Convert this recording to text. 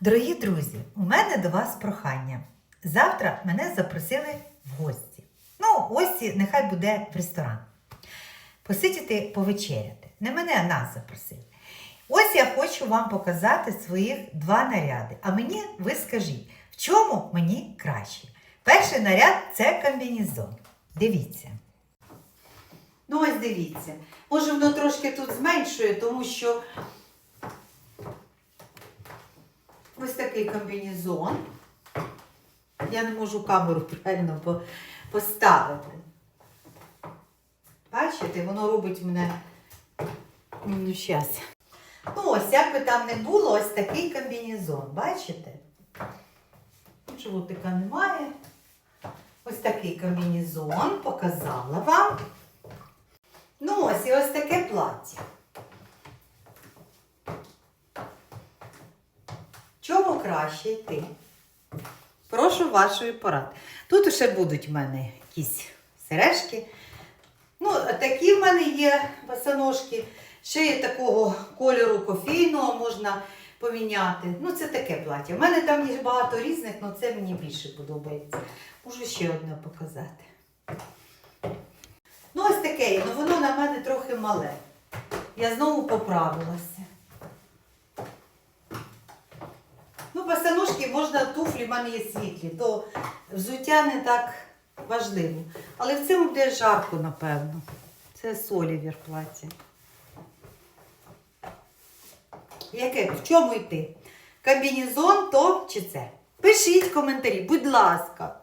Дорогі друзі, у мене до вас прохання. Завтра мене запросили в гості. Ну, гості нехай буде в ресторан. Посидіти повечеряти. Не мене, а нас запросили. Ось я хочу вам показати своїх два наряди. А мені ви скажіть, в чому мені краще? Перший наряд це комбінезон. Дивіться. Ну, ось дивіться. Може, воно трошки тут зменшує, тому що ось такий комбінезон. Я не можу камеру правильно поставити. Бачите, воно робить мене. Ну, щас. Ну, ось, як би там не було, ось такий комбінезон. Бачите? Животика немає. Ось такий комбінезон показала вам. Ну, ось і ось таке плаття. Чому краще йти? Прошу вашої поради. Тут ще будуть в мене якісь сережки. Ну, такі в мене є босоножки. Ще є такого кольору кофейного можна поміняти. Ну, це таке плаття. У мене там є багато різних, але це мені більше подобається. Можу ще одне показати. Ну, ось таке, є, ну воно на мене трохи мале. Я знову поправилася. Ну, босоножки можна туфлі, в мене є світлі, то взуття не так важливо. Але в цьому буде жарко, напевно. Це солівір плаття. Яке? В чому йти? Комбінезон то чи це? Пишіть коментарі, будь ласка.